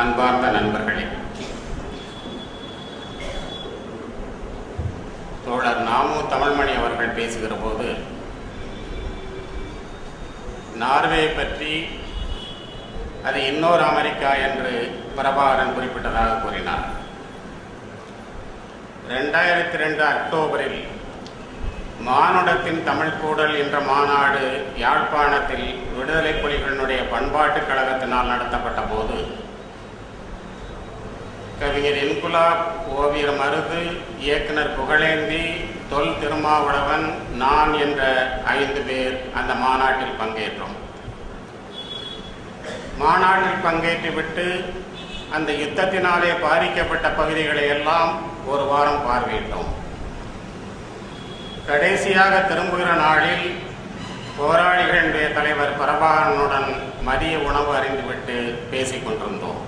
அன்பார்ந்த நண்பர்களே தோழர் நாமு தமிழ்மணி அவர்கள் பேசுகிற போது நார்வே பற்றி அது இன்னொரு அமெரிக்கா என்று பிரபாகரன் குறிப்பிட்டதாக கூறினார். ரெண்டாயிரத்தி ரெண்டு அக்டோபரில் மானுடத்தின் தமிழ் கூடல் என்ற மாநாடு யாழ்ப்பாணத்தில் விடுதலை புலிகளினுடைய பண்பாட்டுக் கழகத்தினால் நடத்தப்பட்ட போது கவிஞர் இன்குலாப் ஓவியர் மருது இயக்குனர் புகழேந்தி தொல் திருமாவளவன் நான் என்ற ஐந்து பேர் அந்த மாநாட்டில் பங்கேற்றோம். மாநாட்டில் பங்கேற்றுவிட்டு அந்த யுத்தத்தினாலே பாதிக்கப்பட்ட பகுதிகளை எல்லாம் ஒரு வாரம் பார்வையிட்டோம். கடைசியாக திரும்புகிற நாளில் போராளிகளுடைய தலைவர் பிரபாகரனுடன் மதிய உணவு அறிந்துவிட்டு பேசிக் கொண்டிருந்தோம்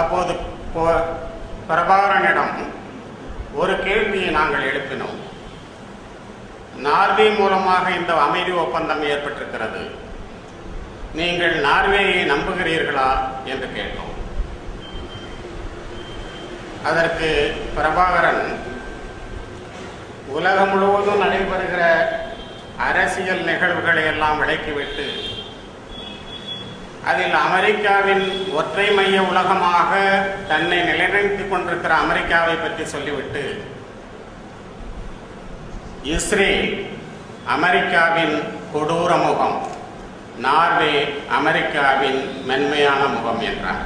அப்போது பிரபாரனிடம் பிரபாகரனிடம் ஒரு கேள்வியை நாங்கள் எழுப்பினோம். நார்வே மூலமாக இந்த அமைதி ஒப்பந்தம் ஏற்பட்டிருக்கிறது. நீங்கள் நார்வேயை நம்புகிறீர்களா என்று கேட்டோம். அதற்கு பிரபாகரன் உலகம் முழுவதும் நடைபெறுகிற அரசியல் நிகழ்வுகளை எல்லாம் விலக்கிவிட்டு அதில் அமெரிக்காவின் ஒற்றை மைய உலகமாக தன்னை நிலைநிறுத்திக் கொண்டிருக்கிற அமெரிக்காவை பற்றி சொல்லிவிட்டு இஸ்ரேல் அமெரிக்காவின் கொடூர முகம் நார்வே அமெரிக்காவின் மென்மையான முகம் என்றார்.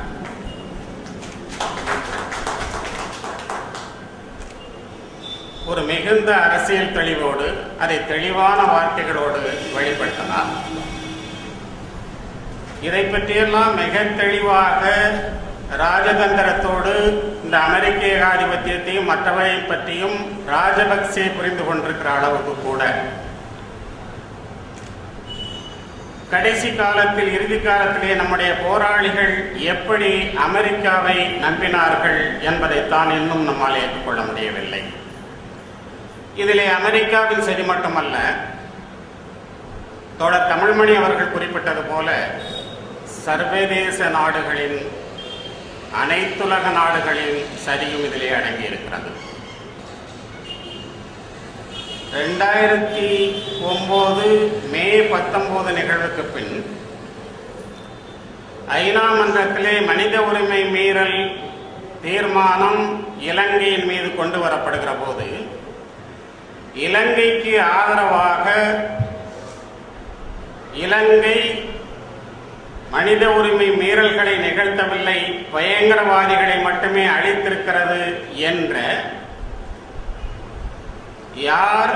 ஒரு மிகுந்த அரசியல் தெளிவோடு அதை தெளிவான வார்த்தைகளோடு வெளிப்படுத்தினார். இதை பற்றியெல்லாம் மிக தெளிவாக ராஜதந்திரத்தோடு இந்த அமெரிக்க ஏகாதிபத்தியத்தையும் மற்றவை பற்றியும் ராஜபக்சே புரிந்து கொண்டிருக்கிற அளவுக்கு கூட. கடைசி காலத்தில் இறுதி காலத்திலே நம்முடைய போராளிகள் எப்படி அமெரிக்காவை நம்பினார்கள் என்பதைத்தான் இன்னும் நம்மால் ஏற்றுக்கொள்ள முடியவில்லை. இதிலே அமெரிக்காவின் சரி மட்டுமல்ல தோழர் தமிழ்மணி அவர்கள் குறிப்பிட்டது போல சர்வதேச நாடுகளின் அனைத்துலக நாடுகளின் சரியும் இதிலே அடங்கி இருக்கிறது ரெண்டாயிரத்தி ஒன்பது மே பத்தொன்பது நிகழ்வுக்கு பின் ஐநா மன்றத்திலே மனித உரிமை மீறல் தீர்மானம் இலங்கையின் மீது கொண்டு வரப்படுகிற போது இலங்கைக்கு ஆதரவாக இலங்கை மனித உரிமை மீறல்களை நிகழ்த்தவில்லை பயங்கரவாதிகளை மட்டுமே அழித்திருக்கிறது என்ற யார்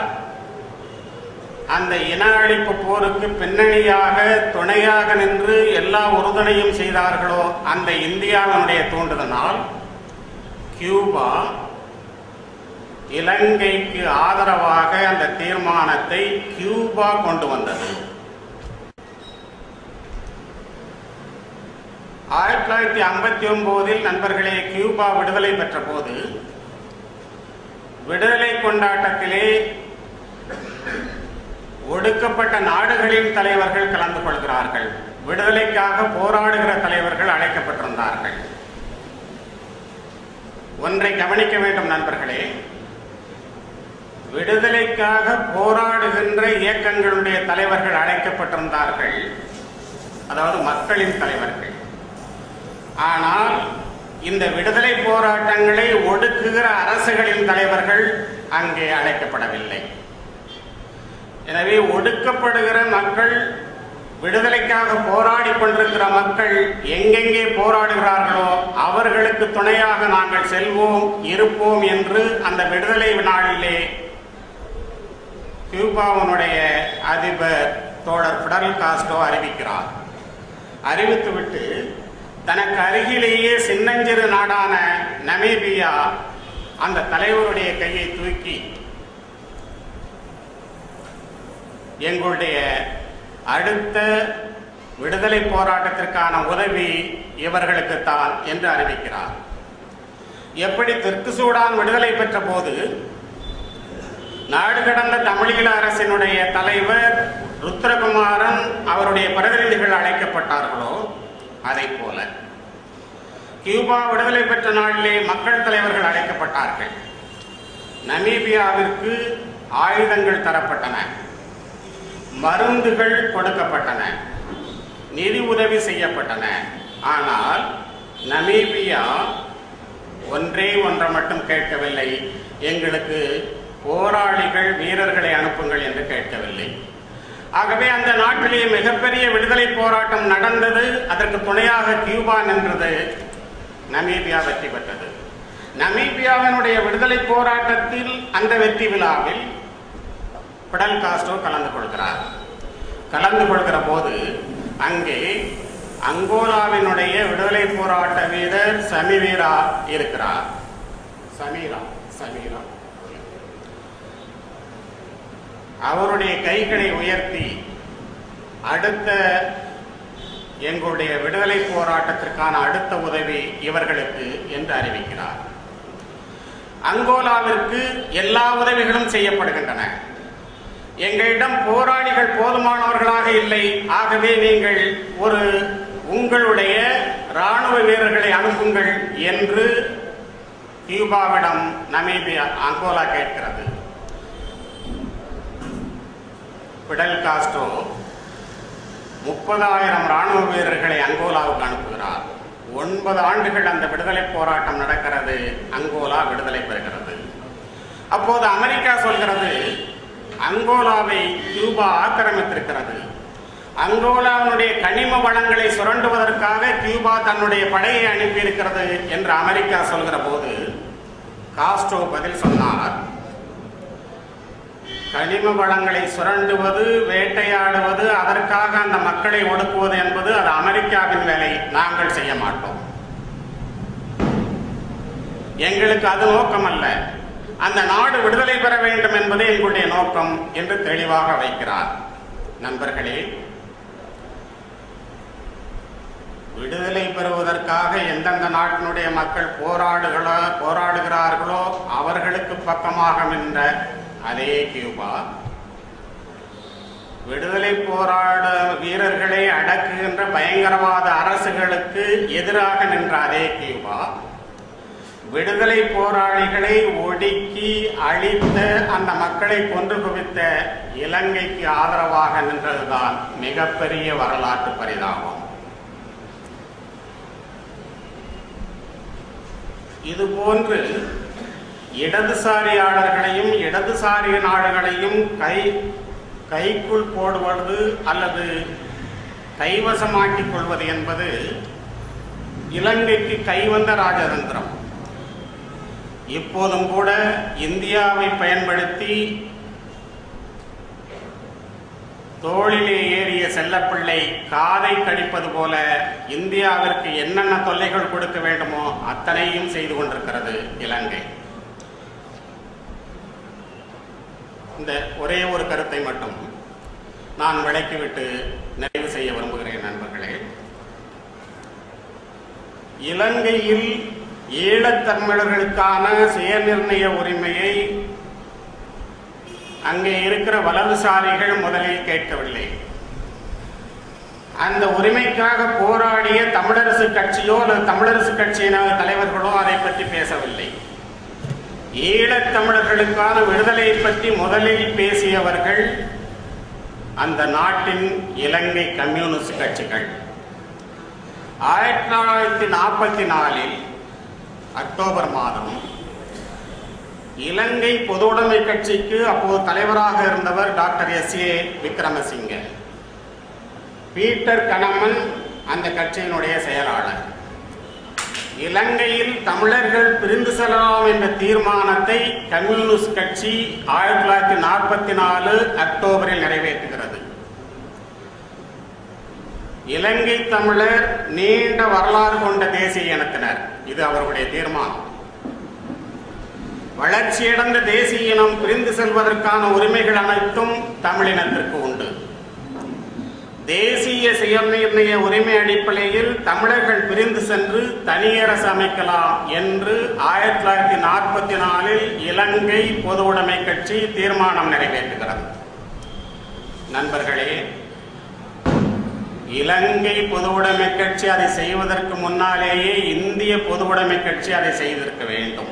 அந்த இன அழிப்பு போருக்கு பின்னணியாக துணையாக நின்று எல்லா உறுதுணையும் செய்தார்களோ அந்த இந்தியாவினுடைய தூண்டுதனால் கியூபா இலங்கைக்கு ஆதரவாக அந்த தீர்மானத்தை கியூபா கொண்டு வந்தது. ஆயிரத்தி தொள்ளாயிரத்தி ஐம்பத்தி ஒன்பதில் நண்பர்களே கியூபா விடுதலை பெற்ற போது விடுதலை கொண்டாட்டத்திலே ஒடுக்கப்பட்ட நாடுகளின் தலைவர்கள் கலந்து கொள்கிறார்கள். விடுதலைக்காக போராடுகிற தலைவர்கள் அழைக்கப்பட்டிருந்தார்கள். ஒன்றை கவனிக்க வேண்டும் நண்பர்களே. விடுதலைக்காக போராடுகின்ற இயக்கங்களுடைய தலைவர்கள் அழைக்கப்பட்டிருந்தார்கள். அதாவது மக்களின் தலைவர்கள். ஆனால் இந்த விடுதலை போராட்டங்களை ஒடுக்குகிற அரசுகளின் தலைவர்கள் அங்கே அழைக்கப்படவில்லை. எனவே ஒடுக்கப்படுகிற மக்கள் விடுதலைக்காக போராடி கொண்டிருக்கிற மக்கள் எங்கெங்கே போராடுகிறார்களோ அவர்களுக்கு துணையாக நாங்கள் செல்வோம் இருப்போம் என்று அந்த விடுதலை நாளிலே கியூபாவினுடைய அதிபர் தோழர் பிடல் காஸ்டோ அறிவிக்கிறார். அறிவித்துவிட்டு தனக்கு அருகிலேயே சின்னஞ்சிறு நாடான நமீபியா அந்த தலைவருடைய கையை தூக்கி எங்களுடைய அடுத்த விடுதலை போராட்டத்திற்கான உதவி இவர்களுக்குத்தான் என்று அறிவிக்கிறார். எப்படி தெற்கு சூடான் விடுதலை பெற்ற போது நாடு கடந்த தமிழீழ அரசினுடைய தலைவர் ருத்ரகுமாரன் அவருடைய பிரதிநிதிகள் அழைக்கப்பட்டார்களோ அதை போல கியூபா விடுதலை பெற்ற நாளிலே மக்கள் தலைவர்கள் அழைக்கப்பட்டார்கள். நமீபியாவிற்கு ஆயுதங்கள் தரப்பட்டன. மருந்துகள் கொடுக்கப்பட்டன. நிதி உதவி செய்யப்பட்டன. ஆனால் நமீபியா ஒன்றே ஒன்றை மட்டும் கேட்கவில்லை. எங்களுக்கு போராளிகள் வீரர்களை அனுப்புங்கள் என்று கேட்கவில்லை. ஆகவே அந்த நாட்டிலே மிகப்பெரிய விடுதலை போராட்டம் நடந்தது. அதற்கு துணையாக கியூபா நின்றது. நமீபியா வெற்றி பெற்றது. நமீபியாவினுடைய விடுதலை போராட்டத்தில் அந்த வெற்றி விழாவில் பிடல் காஸ்டோ கலந்து கொள்கிறார். கலந்து கொள்கிற போது அங்கே அங்கோலாவினுடைய விடுதலை போராட்ட வீரர் சமிவீரா இருக்கிறார். சமீரா சமீரா. அவருடைய கைகளை உயர்த்தி அடுத்த எங்களுடைய விடுதலை போராட்டத்திற்கான அடுத்த உதவி இவர்களுக்கு என்று அறிவிக்கிறார். அங்கோலாவிற்கு எல்லா உதவிகளும் செய்யப்படுகின்றன. எங்களிடம் போராளிகள் போதுமானவர்களாக இல்லை. ஆகவே நீங்கள் ஒரு உங்களுடைய ராணுவ வீரர்களை அனுப்புங்கள் என்று கியூபாவிடம் நமீபியா அங்கோலா கேட்கிறது. பிடல் காஸ்ட்ரோ முப்பதாயிரம் ராணுவ வீரர்களை அங்கோலாவுக்கு அனுப்புகிறார். ஒன்பது ஆண்டுகள் அந்த விடுதலை போராட்டம் நடக்கிறது அங்கோலா விடுதலை பெறுகிறது. அப்போது அமெரிக்கா சொல்கிறது அங்கோலாவை கியூபா ஆக்கிரமித்திருக்கிறது. அங்கோலாவினுடைய கனிம வளங்களை சுரண்டுவதற்காக கியூபா தன்னுடைய படையை அனுப்பியிருக்கிறது என்று அமெரிக்கா சொல்கிற போது காஸ்ட்ரோ பதில் சொன்னார் கனிம வளங்களை சுரண்டுவது வேட்டையாடுவது அதற்காக அந்த மக்களை ஒடுக்குவது என்பது அது அமெரிக்காவின் வேலை. நாங்கள் செய்ய மாட்டோம். எங்களுக்கு அது நோக்கம் அல்ல அந்த நாடு விடுதலை பெற வேண்டும் என்பது எங்களுடைய நோக்கம் என்று தெளிவாக வைக்கிறார். நண்பர்களே விடுதலை பெறுவதற்காக எந்தெந்த நாட்டினுடைய மக்கள் போராடுகளோ போராடுகிறார்களோ அவர்களுக்கு பக்கமாக நின்ற அதே கியூபா. விடுதலை போராட வீரர்களை அடக்குகின்ற பயங்கரவாத அரசுகளுக்கு எதிராக நின்ற அதே கியூபா விடுதலை போராளிகளை ஒடுக்கி அழித்த அந்த மக்களை கொன்று குவித்த இலங்கைக்கு ஆதரவாக நின்றதுதான் மிகப்பெரிய வரலாற்று பரிதாபம். இதுபோன்று இடதுசாரியாளர்களையும் இடதுசாரி நாடுகளையும் கை கைக்குள் போடுவது அல்லது கைவசமாக்கிக் கொள்வது என்பது இலங்கைக்கு கைவந்த ராஜதந்திரம். இப்போதும் கூட இந்தியாவை பயன்படுத்தி தோளிலே ஏறிய செல்லப்பிள்ளை காதை கடிப்பது போல இந்தியாவிற்கு என்னென்ன தொல்லைகள் கொடுக்க வேண்டுமோ அத்தனையும் செய்து கொண்டிருக்கிறது இலங்கை. இந்த ஒரே ஒரு கருத்தை மட்டும் நான் விளக்கிவிட்டு நிறைவு செய்ய விரும்புகிறேன் நண்பர்களே. இலங்கையில் ஈழத்தமிழர்களுக்கான சுயநிர்ணய உரிமையை அங்கே இருக்கிற வலதுசாரிகள் முதலில் கேட்கவில்லை. அந்த உரிமைக்காக போராடிய தமிழரசு கட்சியோ அல்லது தமிழரசு கட்சியின தலைவர்களோ அதை பற்றி பேசவில்லை. ஈழத் தமிழர்களுக்கான விடுதலை பற்றி முதலில் பேசியவர்கள் அந்த நாட்டின் இலங்கை கம்யூனிஸ்ட் கட்சிகள். ஆயிரத்தி தொள்ளாயிரத்தி நாற்பத்தி நாலில் அக்டோபர் மாதம் இலங்கை பொதுவுடைமை கட்சிக்கு அப்போது தலைவராக இருந்தவர் doctor S A Wickremesinghe. Peter Keuneman அந்த கட்சியினுடைய செயலாளர். இலங்கையில் தமிழர்கள் பிரிந்து செல்லலாம் என்ற தீர்மானத்தை கம்யூனிஸ்ட் கட்சி ஆயிரத்தி தொள்ளாயிரத்தி நாற்பத்தி நாலு அக்டோபரில் நிறைவேற்றுகிறது. இலங்கை தமிழர் நீண்ட வரலாறு கொண்ட தேசிய இனத்தினர். இது அவர்களுடைய தீர்மானம். வளர்ச்சியடைந்த தேசிய இனம் பிரிந்து செல்வதற்கான உரிமைகள் அனைத்தும் தமிழினத்திற்கு உண்டு. தேசிய சுயநிர்ணய உரிமை அடிப்படையில் தமிழர்கள் பிரிந்து சென்று தனியரசு அமைக்கலாம் என்று ஆயிரத்தி தொள்ளாயிரத்தி நாற்பத்தி நாலில் இலங்கை பொது உடைமை கட்சி தீர்மானம் நிறைவேற்றுகிறது. நண்பர்களே இலங்கை பொதுவுடைமை கட்சி அதை செய்வதற்கு முன்னாலேயே இந்திய பொதுவுடைமை கட்சி அதை செய்திருக்க வேண்டும்.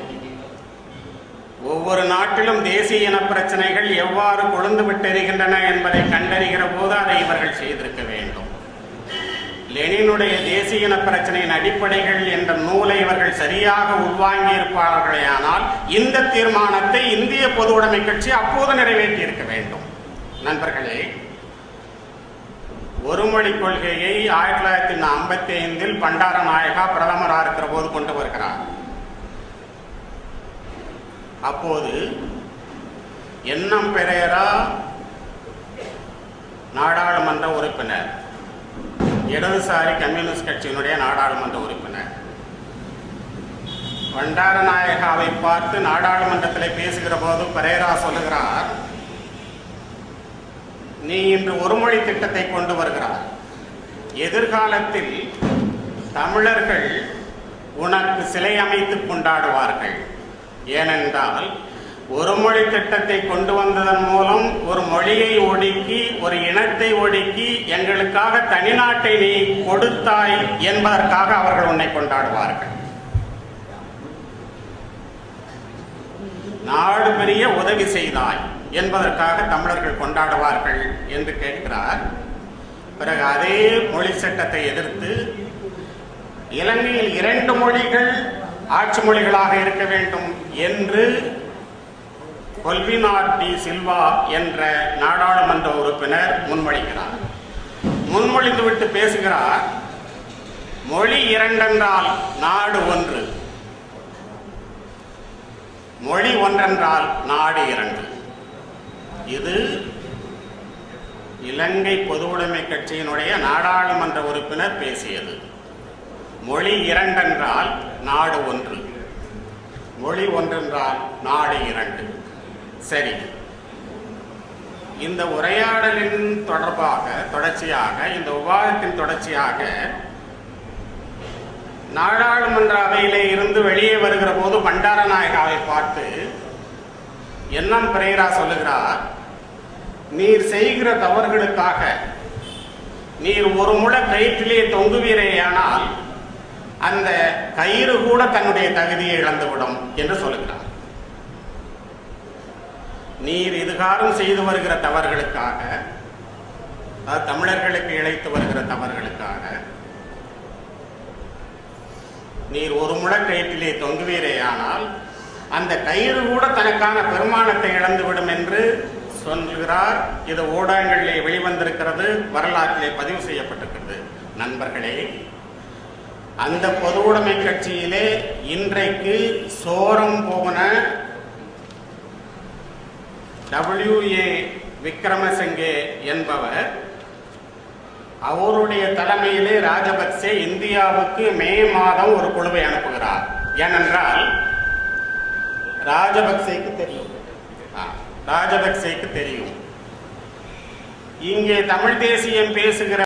ஒவ்வொரு நாட்டிலும் தேசிய இன பிரச்சனைகள் எவ்வாறு கொழுந்து விட்டெறிகின்றன என்பதை கண்டறிகிற போது அதை இவர்கள் செய்திருக்க வேண்டும். லெனினுடைய தேசிய இன பிரச்சனையின் அடிப்படைகள் என்ற நூலை இவர்கள் சரியாக உள்வாங்கி ஆனால் இந்த தீர்மானத்தை இந்திய பொது உடைமை கட்சி அப்போது நிறைவேற்றி இருக்க வேண்டும். நண்பர்களே ஒருமொழி கொள்கையை ஆயிரத்தி தொள்ளாயிரத்தி ஐம்பத்தி ஐந்தில் பண்டார நாயகா பிரதமராக இருக்கிற போது கொண்டு வருகிறார். அப்போது எண்ணம் பெரேரா நாடாளுமன்ற உறுப்பினர். இடதுசாரி கம்யூனிஸ்ட் கட்சியினுடைய நாடாளுமன்ற உறுப்பினர். பண்டாரநாயகாவை பார்த்து நாடாளுமன்றத்தில் பேசுகிற போது பரேரா சொல்லுகிறார் நீ இன்று ஒருமொழி திட்டத்தை கொண்டு வருகிறார் எதிர்காலத்தில் தமிழர்கள் உனக்கு சிலை அமைத்து கொண்டாடுவார்கள். ஏனென்றால் ஒரு மொழி திட்டத்தை கொண்டு வந்ததன் மூலம் ஒரு மொழியை ஒடுக்கி ஒரு இனத்தை ஒடுக்கி எங்களுக்காக தனிநாட்டை நீ கொடுத்தாய் என்பதற்காக அவர்கள் உன்னை கொண்டாடுவார்கள். நாடு பெரிய உதவி செய்தாய் என்பதற்காக தமிழர்கள் கொண்டாடுவார்கள் என்று கேட்கிறார். பிறகு அதே மொழி சட்டத்தை எதிர்த்து இலங்கையில் இரண்டு மொழிகள் ஆட்சி மொழிகளாக இருக்க வேண்டும் என்று கொல்வினார் டி. சில்வா என்ற நாடாளுமன்ற உறுப்பினர் முன்மொழிகிறார். முன்மொழிந்துவிட்டு பேசுகிறார் மொழி இரண்டென்றால் நாடு ஒன்று. மொழி ஒன்றென்றால் நாடு இரண்டு. இது இலங்கை பொதுவுடைமை கட்சியினுடைய நாடாளுமன்ற உறுப்பினர் பேசியது. மொழி இரண்டென்றால் நாடு ஒன்று. மொழி ஒன்றென்றால் நாடு இரண்டு. சரி. இந்த உரையாடலின் தொடர்பாக தொடர்ச்சியாக இந்த விவாதத்தின் தொடர்ச்சியாக நாடாளுமன்ற அவையிலே இருந்து வெளியே வருகிற போது பண்டாரநாயகாவை பார்த்து எண்ணம் பிரேரா சொல்லுகிறார் நீர் செய்கிற தவறுகளுக்காக நீர் ஒரு முளை கயிற்றிலே தொங்குவீரேயானால் அந்த கயிறு கூட தன்னுடைய தகுதியை இழந்துவிடும் என்று சொல்லுகிறார். நீர் இதுகாரம் செய்து வருகிற தவறுகளுக்காக தமிழர்களுக்கு இழைத்து வருகிற தவறுகளுக்காக நீர் ஒரு முழக்கயிற்றிலே தொங்குவீரேயானால் அந்த கயிறு கூட தனக்கான பெருமானத்தை இழந்துவிடும் என்று சொல்கிறார். இது ஊடகங்களிலே வெளிவந்திருக்கிறது வரலாற்றிலே பதிவு செய்யப்பட்டிருக்கிறது. நண்பர்களே அந்த பொது உடைமை கட்சியிலே இன்றைக்கு சோரம் போன டபிள்யூஏ விக்ரமசிங்கே என்பவர் அவருடைய தலைமையிலே ராஜபக்சே இந்தியாவுக்கு மே மாதம் ஒரு குழுவை அனுப்புகிறார். ஏனென்றால் ராஜபக்சேக்கு தெரியும். ராஜபக்சேக்கு தெரியும். இங்கே தமிழ் தேசியம் பேசுகிற